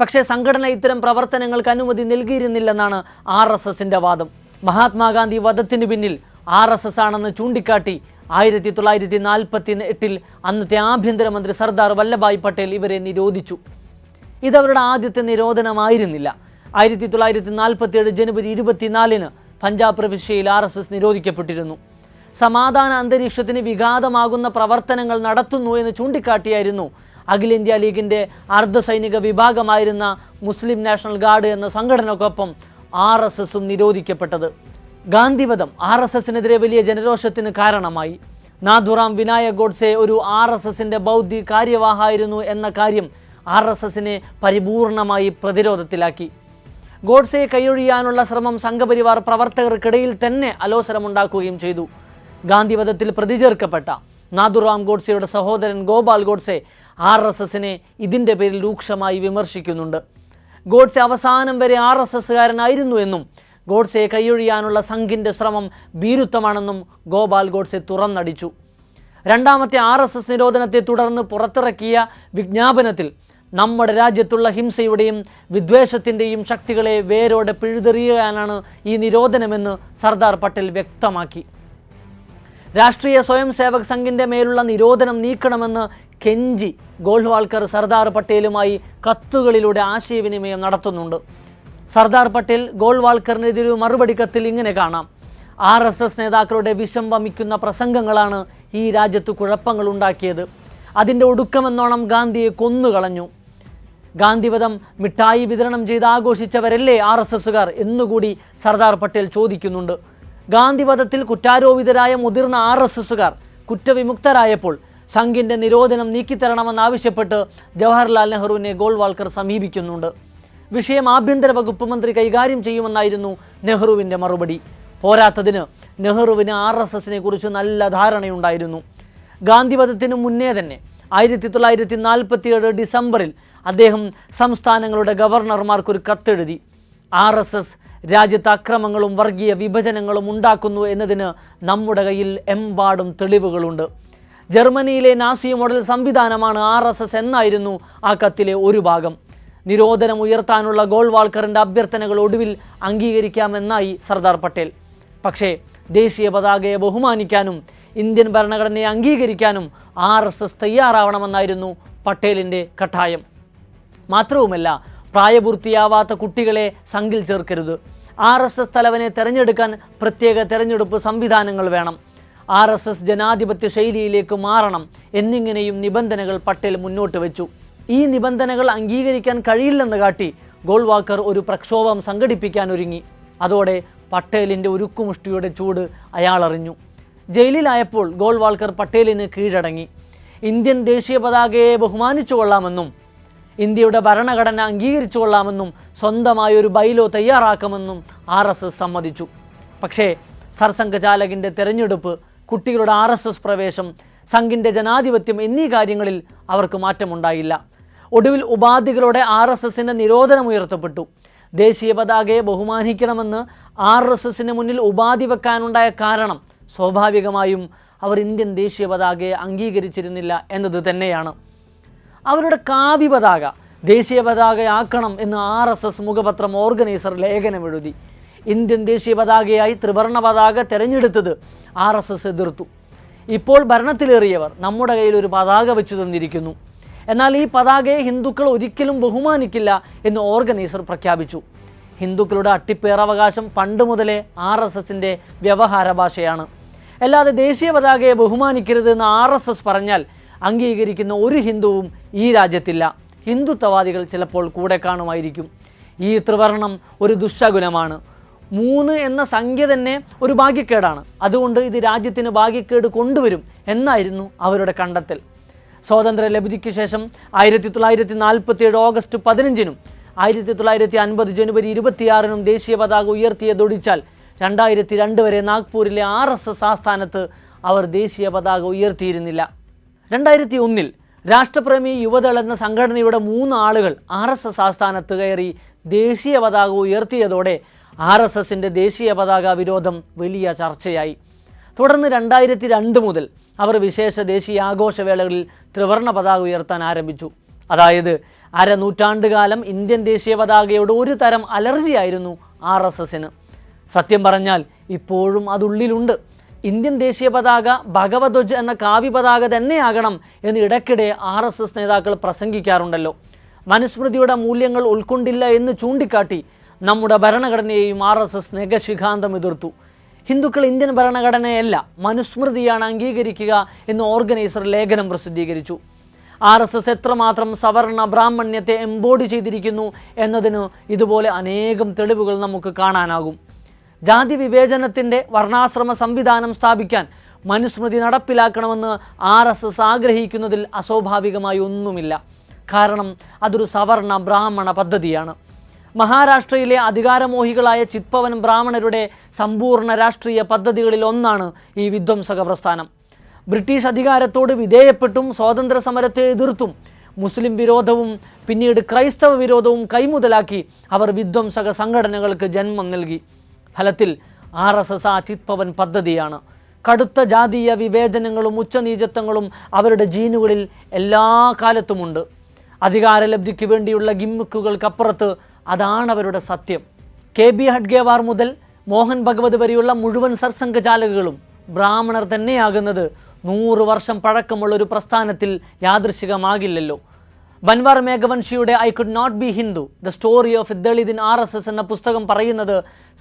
പക്ഷേ സംഘടന ഇത്തരം പ്രവർത്തനങ്ങൾക്ക് അനുമതി നൽകിയിരുന്നില്ലെന്നാണ് ആർ എസ് എസിന്റെ വാദം. മഹാത്മാഗാന്ധി വധത്തിന് പിന്നിൽ ആർ എസ് എസ് ആണെന്ന് ചൂണ്ടിക്കാട്ടി ആയിരത്തി തൊള്ളായിരത്തി നാൽപ്പത്തി എട്ടിൽ അന്നത്തെ ആഭ്യന്തരമന്ത്രി സർദാർ വല്ലഭായ് പട്ടേൽ ഇവരെ നിരോധിച്ചു. ഇതവരുടെ ആദ്യത്തെ നിരോധനമായിരുന്നില്ല. ആയിരത്തി തൊള്ളായിരത്തി നാൽപ്പത്തി ഏഴ് ജനുവരി ഇരുപത്തിനാലിന് പഞ്ചാബ് പ്രവിശ്യയിൽ ആർ എസ് എസ് നിരോധിക്കപ്പെട്ടിരുന്നു. സമാധാന അന്തരീക്ഷത്തിന് വിഘാതമാകുന്ന പ്രവർത്തനങ്ങൾ നടത്തുന്നു എന്ന് ചൂണ്ടിക്കാട്ടിയായിരുന്നു അഖിലേന്ത്യാ ലീഗിന്റെ അർദ്ധസൈനിക വിഭാഗമായിരുന്ന മുസ്ലിം നാഷണൽ ഗാർഡ് എന്ന സംഘടനക്കൊപ്പം ആർ എസ് എസും നിരോധിക്കപ്പെട്ടത്. ഗാന്ധിവധം ആർ എസ് എസിനെതിരെ വലിയ ജനരോഷത്തിന് കാരണമായി. നാഥുറാം വിനായക് ഗോഡ്സെ ഒരു ആർ എസ് എസിന്റെ ബൗദ്ധി കാര്യവാഹായിരുന്നു എന്ന കാര്യം ആർ എസ് എസിനെ പരിപൂർണമായി പ്രതിരോധത്തിലാക്കി. ഗോഡ്സെ കൈയൊഴിയാനുള്ള ശ്രമം സംഘപരിവാർ പ്രവർത്തകർക്കിടയിൽ തന്നെ അലോസരമുണ്ടാക്കുകയും ചെയ്തു. ഗാന്ധിവധത്തിൽ പ്രതിചേർക്കപ്പെട്ട നാഥുറാം ഗോഡ്സെയുടെ സഹോദരൻ ഗോപാൽ ഗോഡ്സെ ആർ എസ് എസിനെ ഇതിന്റെ പേരിൽ രൂക്ഷമായി വിമർശിക്കുന്നുണ്ട്. ഗോഡ്സെ അവസാനം വരെ ആർ എസ് എസ്സുകാരനായിരുന്നു എന്നും ഗോഡ്സെയെ കൈയൊഴിയാനുള്ള സംഘിന്റെ ശ്രമം ഭീരുത്വമാണെന്നും ഗോപാൽ ഗോഡ്സെ തുറന്നടിച്ചു. രണ്ടാമത്തെ ആർ എസ് എസ് നിരോധനത്തെ തുടർന്ന് പുറത്തിറക്കിയ വിജ്ഞാപനത്തിൽ നമ്മുടെ രാജ്യത്തുള്ള ഹിംസയുടെയും വിദ്വേഷത്തിന്റെയും ശക്തികളെ വേരോടെ പിഴുതെറിയാനാണ് ഈ നിരോധനമെന്ന് സർദാർ പട്ടേൽ വ്യക്തമാക്കി. രാഷ്ട്രീയ സ്വയം സേവക് സംഘിന്റെ മേലുള്ള നിരോധനം നീക്കണമെന്ന് കെഞ്ചി ഗോൾവാൾക്കർ സർദാർ പട്ടേലുമായി കത്തുകളിലൂടെ ആശയവിനിമയം നടത്തുന്നുണ്ട്. സർദാർ പട്ടേൽ ഗോൾവാൾക്കറിനെതിരെ മറുപടി കത്തിൽ ഇങ്ങനെ കാണാം. ആർ എസ് എസ് നേതാക്കളുടെ വിഷം വമിക്കുന്ന പ്രസംഗങ്ങളാണ് ഈ രാജ്യത്ത് കുഴപ്പങ്ങൾ ഉണ്ടാക്കിയത്. അതിന്റെ ഒടുക്കമെന്നോണം ഗാന്ധിയെ കൊന്നുകളഞ്ഞു. ഗാന്ധിവധം മിഠായി വിതരണം ചെയ്ത് ആഘോഷിച്ചവരല്ലേ ആർ എസ് എസുകാർ എന്നുകൂടി സർദാർ പട്ടേൽ ചോദിക്കുന്നുണ്ട്. ഗാന്ധിവധത്തിൽ കുറ്റാരോപിതരായ മുതിർന്ന ആർ എസ് എസുകാർ കുറ്റവിമുക്തരായപ്പോൾ സംഘിന്റെ നിരോധനം നീക്കിത്തരണമെന്നാവശ്യപ്പെട്ട് ജവഹർലാൽ നെഹ്റുവിനെ ഗോൾവാൾക്കർ സമീപിക്കുന്നുണ്ട്. വിഷയം ആഭ്യന്തര വകുപ്പ് മന്ത്രി കൈകാര്യം ചെയ്യുമെന്നായിരുന്നു നെഹ്റുവിന്റെ മറുപടി. പോരാത്തതിന് നെഹ്റുവിന് ആർ എസ് എസിനെ കുറിച്ച് നല്ല ധാരണയുണ്ടായിരുന്നു. ഗാന്ധിവധത്തിന് മുന്നേ തന്നെ ആയിരത്തി തൊള്ളായിരത്തി നാൽപ്പത്തിയേഴ് ഡിസംബറിൽ അദ്ദേഹം സംസ്ഥാനങ്ങളുടെ ഗവർണർമാർക്കൊരു കത്തെഴുതി. ആർ എസ് എസ് രാജ്യത്ത് അക്രമങ്ങളും വർഗീയ വിഭജനങ്ങളും ഉണ്ടാക്കുന്നു എന്നതിന് നമ്മുടെ കയ്യിൽ എമ്പാടും തെളിവുകളുണ്ട്. ജർമ്മനിയിലെ നാസി മോഡൽ സംവിധാനമാണ് ആർ എസ് എസ് എന്നായിരുന്നു ആ കത്തിലെ ഒരു ഭാഗം. നിരോധനം ഉയർത്താനുള്ള ഗോൾവാൾക്കറിന്റെ അഭ്യർത്ഥനകൾ ഒടുവിൽ അംഗീകരിക്കാമെന്നായി സർദാർ പട്ടേൽ. പക്ഷേ ദേശീയ പതാകയെ ബഹുമാനിക്കാനും ഇന്ത്യൻ ഭരണഘടനയെ അംഗീകരിക്കാനും ആർ എസ് എസ് തയ്യാറാവണമെന്നായിരുന്നു പട്ടേലിന്റെ കട്ടായം. മാത്രവുമല്ല പ്രായപൂർത്തിയാവാത്ത കുട്ടികളെ സംഘിൽ ചേർക്കരുത്. ആർ എസ് എസ് തലവനെ തെരഞ്ഞെടുക്കാൻ പ്രത്യേക തെരഞ്ഞെടുപ്പ് സംവിധാനങ്ങൾ വേണം. ആർ എസ് എസ് ജനാധിപത്യ ശൈലിയിലേക്ക് മാറണം എന്നിങ്ങനെയും നിബന്ധനകൾ പട്ടേൽ മുന്നോട്ട് വെച്ചു. ഈ നിബന്ധനകൾ അംഗീകരിക്കാൻ കഴിയില്ലെന്ന് കാട്ടി ഗോൾവാക്കർ ഒരു പ്രക്ഷോഭം സംഘടിപ്പിക്കാൻ ഒരുങ്ങി. അതോടെ പട്ടേലിന്റെ ഉരുക്കുമുഷ്ടിയുടെ ചൂട് അയാൾ അറിഞ്ഞു. ജയിലിലായപ്പോൾ ഗോൾവാൾക്കർ പട്ടേലിന് കീഴടങ്ങി. ഇന്ത്യൻ ദേശീയ പതാകയെ ബഹുമാനിച്ചു കൊള്ളാമെന്നും ഇന്ത്യയുടെ ഭരണഘടന അംഗീകരിച്ചു കൊള്ളാമെന്നും സ്വന്തമായ ഒരു ബൈലോ തയ്യാറാക്കുമെന്നും ആർ എസ് എസ് സമ്മതിച്ചു. പക്ഷേ സർസംഘചാലകിന്റെ തെരഞ്ഞെടുപ്പ് കുട്ടികളുടെ ആർ എസ് എസ് പ്രവേശം സംഘിന്റെ ജനാധിപത്യം എന്നീ കാര്യങ്ങളിൽ അവർക്ക് മാറ്റമുണ്ടായില്ല. ഒടുവിൽ ഉപാധികളോടെ ആർ എസ് എസിന്റെ നിരോധനം ഉയർത്തപ്പെട്ടു. ദേശീയ പതാകയെ ബഹുമാനിക്കണമെന്ന് ആർ എസ് എസിന് മുന്നിൽ ഉപാധി വെക്കാനുണ്ടായ കാരണം സ്വാഭാവികമായും അവർ ഇന്ത്യൻ ദേശീയ പതാകയെ അംഗീകരിച്ചിരുന്നില്ല എന്നത് തന്നെയാണ്. അവരുടെ കാവ്യ പതാക ദേശീയ പതാകയാക്കണം എന്ന് ആർ എസ് എസ് മുഖപത്രം ഓർഗനൈസർ ലേഖനം എഴുതി. ഇന്ത്യൻ ദേശീയ പതാകയായി ത്രിവർണ പതാക തിരഞ്ഞെടുത്തത് ആർ എസ് എസ് എതിർത്തു. ഇപ്പോൾ ഭരണത്തിലേറിയവർ നമ്മുടെ കയ്യിൽ ഒരു പതാക വെച്ചു തന്നിരിക്കുന്നു. എന്നാൽ ഈ പതാകയെ ഹിന്ദുക്കൾ ഒരിക്കലും ബഹുമാനിക്കില്ല എന്ന് ഓർഗനൈസർ പ്രഖ്യാപിച്ചു. ഹിന്ദുക്കളുടെ അട്ടിപ്പേറവകാശം പണ്ട് മുതലേ ആർ എസ് എസിന്റെ വ്യവഹാര ഭാഷയാണ്. അല്ലാതെ ദേശീയ പതാകയെ ബഹുമാനിക്കരുത് എന്ന് ആർ എസ് എസ് പറഞ്ഞാൽ അംഗീകരിക്കുന്ന ഒരു ഹിന്ദുവും ഈ രാജ്യത്തില്ല. ഹിന്ദുത്വവാദികൾ ചിലപ്പോൾ കൂടെ കാണുമായിരിക്കും. ഈ ത്രിവർണം ഒരു ദുശകുലമാണ് മൂന്ന് എന്ന സംഖ്യ തന്നെ ഒരു ഭാഗ്യക്കേടാണ്. അതുകൊണ്ട് ഇത് രാജ്യത്തിന് ഭാഗ്യക്കേട് കൊണ്ടുവരും എന്നായിരുന്നു അവരുടെ കണ്ടെത്തൽ. സ്വാതന്ത്ര്യ ലബ്ധിക്ക് ശേഷം ആയിരത്തി തൊള്ളായിരത്തി നാൽപ്പത്തി ഏഴ് ഓഗസ്റ്റ് പതിനഞ്ചിനും ആയിരത്തി തൊള്ളായിരത്തി അൻപത് ജനുവരി ഇരുപത്തിയാറിനും ദേശീയ പതാക ഉയർത്തിയതൊടിച്ചാൽ രണ്ടായിരത്തി രണ്ട് വരെ നാഗ്പൂരിലെ ആർ എസ് എസ് ആസ്ഥാനത്ത് അവർ ദേശീയ പതാക ഉയർത്തിയിരുന്നില്ല. രണ്ടായിരത്തി ഒന്നിൽ രാഷ്ട്രപ്രേമി യുവദൾ എന്ന സംഘടനയുടെ മൂന്ന് ആളുകൾ ആർ എസ് എസ് ആസ്ഥാനത്ത് കയറി ദേശീയ പതാക ഉയർത്തിയതോടെ ആർ എസ് എസിന്റെ ദേശീയ പതാക വിരോധം വലിയ ചർച്ചയായി. തുടർന്ന് രണ്ടായിരത്തി രണ്ട് മുതൽ അവർ വിശേഷ ദേശീയ ആഘോഷവേളകളിൽ ത്രിവർണ പതാക ഉയർത്താൻ ആരംഭിച്ചു. അതായത് അരനൂറ്റാണ്ടുകാലം ഇന്ത്യൻ ദേശീയ പതാകയോട് ഒരു തരം അലർജിയായിരുന്നു ആർ എസ് എസിന്. സത്യം പറഞ്ഞാൽ ഇപ്പോഴും അതുള്ളിലുണ്ട്. ഇന്ത്യൻ ദേശീയ പതാക ഭഗവധ്വജ് എന്ന കാവ്യ പതാക തന്നെയാകണം എന്ന് ഇടയ്ക്കിടെ ആർ എസ് എസ് നേതാക്കൾ പ്രസംഗിക്കാറുണ്ടല്ലോ. മനുസ്മൃതിയുടെ മൂല്യങ്ങൾ ഉൾക്കൊണ്ടില്ല എന്ന് ചൂണ്ടിക്കാട്ടി നമ്മുടെ ഭരണഘടനയെയും ആർ എസ് എസ് നെഗശിഖാന്തം എതിർത്തു. ഹിന്ദുക്കൾ ഇന്ത്യൻ ഭരണഘടനയല്ല മനുസ്മൃതിയാണ് അംഗീകരിക്കുക എന്ന് ഓർഗനൈസർ ലേഖനം പ്രസിദ്ധീകരിച്ചു. ആർ എസ് എസ് എത്രമാത്രം സവർണ ബ്രാഹ്മണ്യത്തെ എംബോഡി ചെയ്തിരിക്കുന്നു എന്നതിന് ഇതുപോലെ അനേകം തെളിവുകൾ നമുക്ക് കാണാനാകും. ജാതി വിവേചനത്തിന്റെ വർണാശ്രമ സംവിധാനം സ്ഥാപിക്കാൻ മനുസ്മൃതി നടപ്പിലാക്കണമെന്ന് ആർ എസ് എസ് ആഗ്രഹിക്കുന്നതിൽ അസ്വാഭാവികമായി ഒന്നുമില്ല. കാരണം അതൊരു സവർണ ബ്രാഹ്മണ പദ്ധതിയാണ്. മഹാരാഷ്ട്രയിലെ അധികാരമോഹികളായ ചിത്പവൻ ബ്രാഹ്മണരുടെ സമ്പൂർണ രാഷ്ട്രീയ പദ്ധതികളിൽ ഒന്നാണ് ഈ വിധ്വംസക പ്രസ്ഥാനം. ബ്രിട്ടീഷ് അധികാരത്തോട് വിധേയപ്പെട്ടും സ്വാതന്ത്ര്യ സമരത്തെ എതിർത്തും മുസ്ലിം വിരോധവും പിന്നീട് ക്രൈസ്തവ വിരോധവും കൈമുതലാക്കി അവർ വിധ്വംസക സംഘടനകൾക്ക് ജന്മം നൽകി. ഫലത്തിൽ ആർ എസ് എസ് ആ ചിത്പവൻ പദ്ധതിയാണ്. കടുത്ത ജാതീയ വിവേചനങ്ങളും ഉച്ചനീചത്വങ്ങളും അവരുടെ ജീനുകളിൽ എല്ലാ കാലത്തുമുണ്ട്. അധികാരലബ്ധിക്ക് വേണ്ടിയുള്ള ഗിമ്മിക്കുകൾക്കപ്പുറത്ത് അതാണ് അവരുടെ സത്യം. കെ ബി ഹഡ്ഗേവാർ മുതൽ മോഹൻ ഭഗവത് വരെയുള്ള മുഴുവൻ സർസംഘചാലകകളും ബ്രാഹ്മണർ തന്നെയാകുന്നത് നൂറ് വർഷം പഴക്കമുള്ള ഒരു പ്രസ്ഥാനത്തിൽ യാദൃശികമാകില്ലല്ലോ. Bhanwar മേഘവൻഷിയുടെ I could not be Hindu. The story of Dalit in R S S എന്ന പുസ്തകം പറയുന്നത്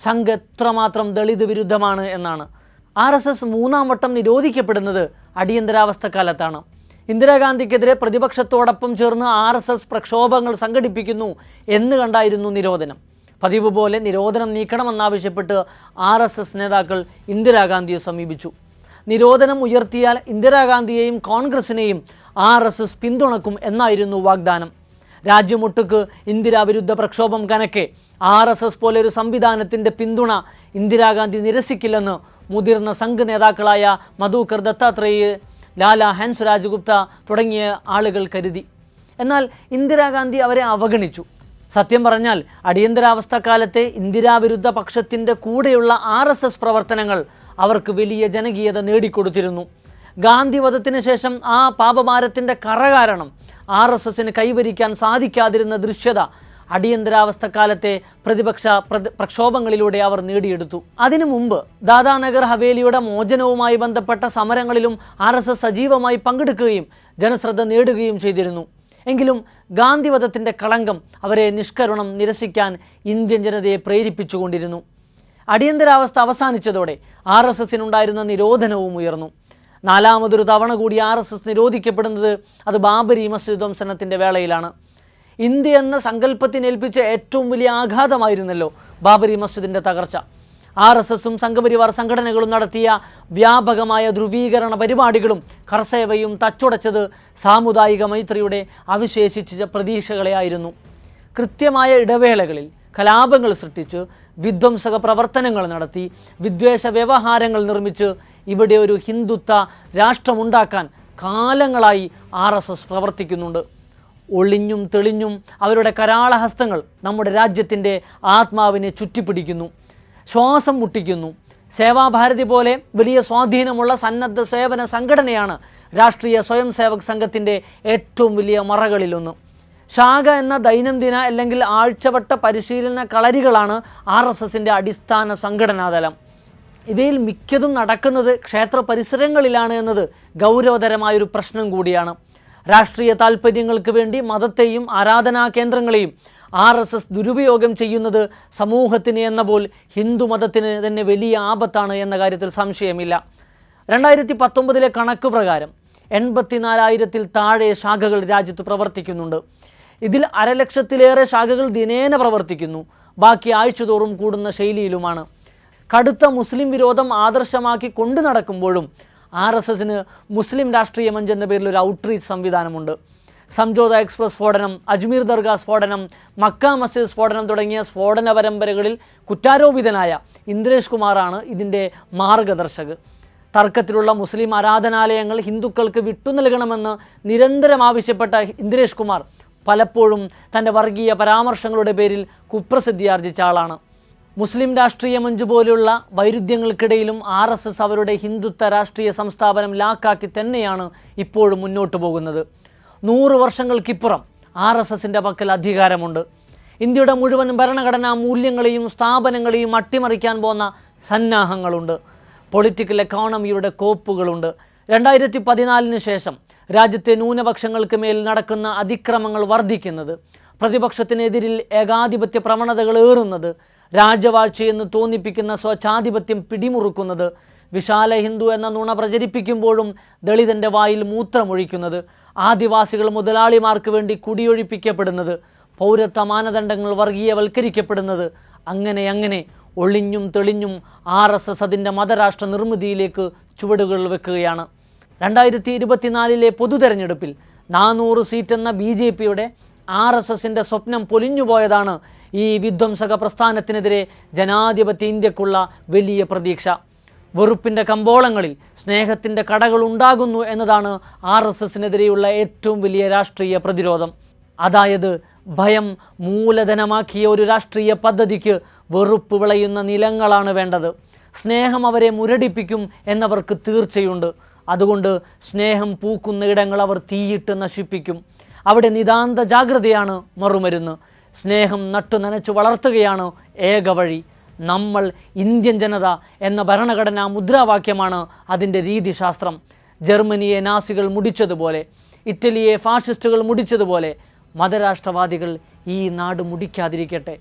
സംഘ് എത്രമാത്രം ദളിത് വിരുദ്ധമാണ് എന്നാണ്. ആർ എസ് എസ് മൂന്നാം വട്ടം നിരോധിക്കപ്പെടുന്നത് അടിയന്തരാവസ്ഥ കാലത്താണ് ഇന്ദിരാഗാന്ധിക്കെതിരെ പ്രതിപക്ഷത്തോടൊപ്പം ചേർന്ന് ആർ എസ് എസ് പ്രക്ഷോഭങ്ങൾ സംഘടിപ്പിക്കുന്നു എന്ന് കണ്ടായിരുന്നു നിരോധനം. പതിവ് പോലെ നിരോധനം നീക്കണമെന്നാവശ്യപ്പെട്ട് ആർ എസ് എസ് നേതാക്കൾ ഇന്ദിരാഗാന്ധിയെ സമീപിച്ചു. നിരോധനം ഉയർത്തിയാൽ ഇന്ദിരാഗാന്ധിയെയും കോൺഗ്രസിനെയും ആർ എസ് എസ് പിന്തുണക്കും എന്നായിരുന്നു വാഗ്ദാനം. രാജ്യമൊട്ടുക്ക് ഇന്ദിരാവിരുദ്ധ പ്രക്ഷോഭം കനക്കെ. ആർ എസ് എസ് പോലെ ഒരു സംവിധാനത്തിന്റെ പിന്തുണ ഇന്ദിരാഗാന്ധി നിരസിക്കില്ലെന്ന് മുതിർന്ന സംഘ് നേതാക്കളായ മധുകർ ദത്താത്രേയ ലാല ഹൻസ് രാജഗുപ്ത തുടങ്ങിയ ആളുകൾ കരുതി. എന്നാൽ ഇന്ദിരാഗാന്ധി അവരെ അവഗണിച്ചു. സത്യം പറഞ്ഞാൽ അടിയന്തരാവസ്ഥ കാലത്തെ ഇന്ദിരാവിരുദ്ധ പക്ഷത്തിന്റെ കൂടെയുള്ള ആർ പ്രവർത്തനങ്ങൾ അവർക്ക് വലിയ ജനകീയത നേടിക്കൊടുത്തിരുന്നു. ഗാന്ധിവധത്തിന് ശേഷം ആ പാപഭാരത്തിന്റെ കറ കാരണം ആർ എസ് എസിന് കൈവരിക്കാൻ സാധിക്കാതിരുന്ന ദൃശ്യത അടിയന്തരാവസ്ഥ കാലത്തെ പ്രതിപക്ഷ പ്രതി പ്രക്ഷോഭങ്ങളിലൂടെ അവർ നേടിയെടുത്തു. അതിനു മുമ്പ് ദാദാനഗർ ഹവേലിയുടെ മോചനവുമായി ബന്ധപ്പെട്ട സമരങ്ങളിലും ആർ എസ് എസ് സജീവമായി പങ്കെടുക്കുകയും ജനശ്രദ്ധ നേടുകയും ചെയ്തിരുന്നു. എങ്കിലും ഗാന്ധിവധത്തിന്റെ കളങ്കം അവരെ നിഷ്കരണം നിരസിക്കാൻ ഇന്ത്യൻ ജനതയെ പ്രേരിപ്പിച്ചുകൊണ്ടിരുന്നു. അടിയന്തരാവസ്ഥ അവസാനിച്ചതോടെ ആർ എസ് എസിനുണ്ടായിരുന്ന നിരോധനവും ഉയർന്നു. നാലാമതൊരു തവണ കൂടി ആർ എസ് എസ് നിരോധിക്കപ്പെടുന്നത് അത് ബാബരി മസ്ജിദ് ധ്വംസനത്തിന്റെ വേളയിലാണ്. ഇന്ത്യ എന്ന സങ്കല്പത്തിനേൽപ്പിച്ച ഏറ്റവും വലിയ ആഘാതമായിരുന്നല്ലോ ബാബരി മസ്ജിദിന്റെ തകർച്ച. ആർ എസ് എസും സംഘപരിവാർ സംഘടനകളും നടത്തിയ വ്യാപകമായ ധ്രുവീകരണ പരിപാടികളും കർസേവയും തച്ചുടച്ചത് സാമുദായിക മൈത്രിയുടെ അവശേഷിച്ച പ്രതീക്ഷകളെയായിരുന്നു. കൃത്യമായ ഇടവേളകളിൽ കലാപങ്ങൾ സൃഷ്ടിച്ച് വിധ്വംസക പ്രവർത്തനങ്ങൾ നടത്തി വിദ്വേഷ വ്യവഹാരങ്ങൾ നിർമ്മിച്ച് ഇവിടെ ഒരു ഹിന്ദുത്വ രാഷ്ട്രമുണ്ടാക്കാൻ കാലങ്ങളായി ആർ എസ് എസ് പ്രവർത്തിക്കുന്നുണ്ട്. ഒളിഞ്ഞും തെളിഞ്ഞും അവരുടെ കരാളഹസ്തങ്ങൾ നമ്മുടെ രാജ്യത്തിന്റെ ആത്മാവിനെ ചുറ്റിപ്പിടിക്കുന്നു ശ്വാസം മുട്ടിക്കുന്നു. സേവാഭാരതി പോലെ വലിയ സ്വാധീനമുള്ള സന്നദ്ധ സേവന സംഘടനയാണ് രാഷ്ട്രീയ സ്വയം സേവക് സംഘത്തിന്റെ ഏറ്റവും വലിയ മറകളിലൊന്ന്. ശാഖ എന്ന ദൈനംദിന അല്ലെങ്കിൽ ആഴ്ചവട്ട പരിശീലന കളരികളാണ് ആർ എസ് എസിന്റെ അടിസ്ഥാന സംഘടനാതലം ഇവയിൽ മിക്കതും നടക്കുന്നത് ക്ഷേത്ര പരിസരങ്ങളിലാണ് എന്നത് ഗൗരവതരമായൊരു പ്രശ്നം കൂടിയാണ്. രാഷ്ട്രീയ താൽപ്പര്യങ്ങൾക്ക് വേണ്ടി മതത്തെയും ആരാധനാ കേന്ദ്രങ്ങളെയും ആർ എസ് എസ് ദുരുപയോഗം ചെയ്യുന്നത് സമൂഹത്തിന് എന്ന പോൽ ഹിന്ദുമതത്തിന് തന്നെ വലിയ ആപത്താണ് എന്ന കാര്യത്തിൽ സംശയമില്ല. രണ്ടായിരത്തി പത്തൊമ്പതിലെ കണക്ക് പ്രകാരം എൺപത്തിനാലായിരത്തിൽ താഴെ ശാഖകൾ രാജ്യത്ത് പ്രവർത്തിക്കുന്നുണ്ട്. ഇതിൽ അരലക്ഷത്തിലേറെ ശാഖകൾ ദിനേന പ്രവർത്തിക്കുന്നു. ബാക്കി ആഴ്ചതോറും കൂടുന്ന ശൈലിയിലുമാണ്. കടുത്ത മുസ്ലിം വിരോധം ആദർശമാക്കി കൊണ്ടു നടക്കുമ്പോഴും ആർ എസ് എസിന് മുസ്ലിം രാഷ്ട്രീയ മഞ്ച് എന്ന പേരിൽ ഒരു ഔട്ട്റീച്ച് സംവിധാനമുണ്ട്. സംജോത എക്സ്പ്രസ് സ്ഫോടനം അജ്മീർ ദർഗ സ്ഫോടനം മക്ക മസ്ജിദ് സ്ഫോടനം തുടങ്ങിയ സ്ഫോടന പരമ്പരകളിൽ കുറ്റാരോപിതനായ ഇന്ദ്രേഷ് കുമാറാണ് ഇതിന്റെ മാർഗദർശക് തർക്കത്തിലുള്ള മുസ്ലിം ആരാധനാലയങ്ങൾ ഹിന്ദുക്കൾക്ക് വിട്ടു നൽകണമെന്ന് നിരന്തരം ആവശ്യപ്പെട്ട ഇന്ദ്രേഷ് കുമാർ പലപ്പോഴും തന്റെ വർഗീയ പരാമർശങ്ങളുടെ പേരിൽ കുപ്രസിദ്ധിയാർജിച്ച ആളാണ്. മുസ്ലിം രാഷ്ട്രീയ മഞ്ച് പോലുള്ള വൈരുദ്ധ്യങ്ങൾക്കിടയിലും ആർ എസ് എസ് അവരുടെ ഹിന്ദുത്വ രാഷ്ട്രീയ സംസ്ഥാപനം ലാക്കാക്കി തന്നെയാണ് ഇപ്പോഴും മുന്നോട്ട് പോകുന്നത്. നൂറ് വർഷങ്ങൾക്കിപ്പുറം ആർ എസ് എസിന്റെ പക്കൽ അധികാരമുണ്ട്. ഇന്ത്യയുടെ മുഴുവൻ ഭരണഘടനാ മൂല്യങ്ങളെയും സ്ഥാപനങ്ങളെയും അട്ടിമറിക്കാൻ പോകുന്ന സന്നാഹങ്ങളുണ്ട്. പൊളിറ്റിക്കൽ എക്കോണമിയുടെ കോപ്പുകളുണ്ട്. രണ്ടായിരത്തി പതിനാലിന് ശേഷം രാജ്യത്തെ ന്യൂനപക്ഷങ്ങൾക്ക് മേൽ നടക്കുന്ന അതിക്രമങ്ങൾ വർദ്ധിക്കുന്നത് പ്രതിപക്ഷത്തിനെതിരിൽ ഏകാധിപത്യ പ്രവണതകൾ ഏറുന്നത് രാജവാഴ്ചയെന്ന് തോന്നിപ്പിക്കുന്ന സ്വച്ഛാധിപത്യം പിടിമുറുക്കുന്നത് വിശാല ഹിന്ദു എന്ന നുണ പ്രചരിപ്പിക്കുമ്പോഴും ദളിതന്റെ വായിൽ മൂത്രമൊഴിക്കുന്നത് ആദിവാസികൾ മുതലാളിമാർക്ക് വേണ്ടി കുടിയൊഴിപ്പിക്കപ്പെടുന്നത് പൗരത്വ മാനദണ്ഡങ്ങൾ വർഗീയവൽക്കരിക്കപ്പെടുന്നത് അങ്ങനെ അങ്ങനെ ഒളിഞ്ഞും തെളിഞ്ഞും ആർ എസ് എസ് അതിന്റെ മതരാഷ്ട്ര നിർമ്മിതിയിലേക്ക് ചുവടുകൾ വെക്കുകയാണ്. രണ്ടായിരത്തി ഇരുപത്തിനാലിലെ പൊതുതെരഞ്ഞെടുപ്പിൽ നാനൂറ് സീറ്റ് എന്ന ബി ജെ പിയുടെ ആർ എസ് എസിന്റെ സ്വപ്നം പൊലിഞ്ഞുപോയതാണ് ഈ വിധ്വംസക പ്രസ്ഥാനത്തിനെതിരെ ജനാധിപത്യ ഇന്ത്യക്കുള്ള വലിയ പ്രതീക്ഷ. വെറുപ്പിന്റെ കമ്പോളങ്ങളിൽ സ്നേഹത്തിന്റെ കടകൾ ഉണ്ടാകുന്നു എന്നതാണ് ആർ എസ് എസിനെതിരെയുള്ള ഏറ്റവും വലിയ രാഷ്ട്രീയ പ്രതിരോധം. അതായത് ഭയം മൂലധനമാക്കിയ ഒരു രാഷ്ട്രീയ പദ്ധതിക്ക് വെറുപ്പ് വിളയുന്ന നിലങ്ങളാണ് വേണ്ടത്. സ്നേഹം അവരെ മുരടിപ്പിക്കും എന്നവർക്ക് തീർച്ചയുണ്ട്. അതുകൊണ്ട് സ്നേഹം പൂക്കുന്ന ഇടങ്ങൾ അവർ തീയിട്ട് നശിപ്പിക്കും. അവിടെ നിതാന്ത ജാഗ്രതയാണ് മറുമരുന്ന്. സ്നേഹം നട്ടു നനച്ചു വളർത്തുകയാണ് ഏക വഴി. നമ്മൾ ഇന്ത്യൻ ജനത എന്ന ഭരണഘടനാ മുദ്രാവാക്യമാണ് അതിന്റെ രീതിശാസ്ത്രം. ജർമ്മനിയെ നാസികൾ മുടിച്ചതുപോലെ ഇറ്റലിയെ ഫാഷിസ്റ്റുകൾ മുടിച്ചതുപോലെ മതരാഷ്ട്രവാദികൾ ഈ നാട് മുടിക്കാതിരിക്കട്ടെ.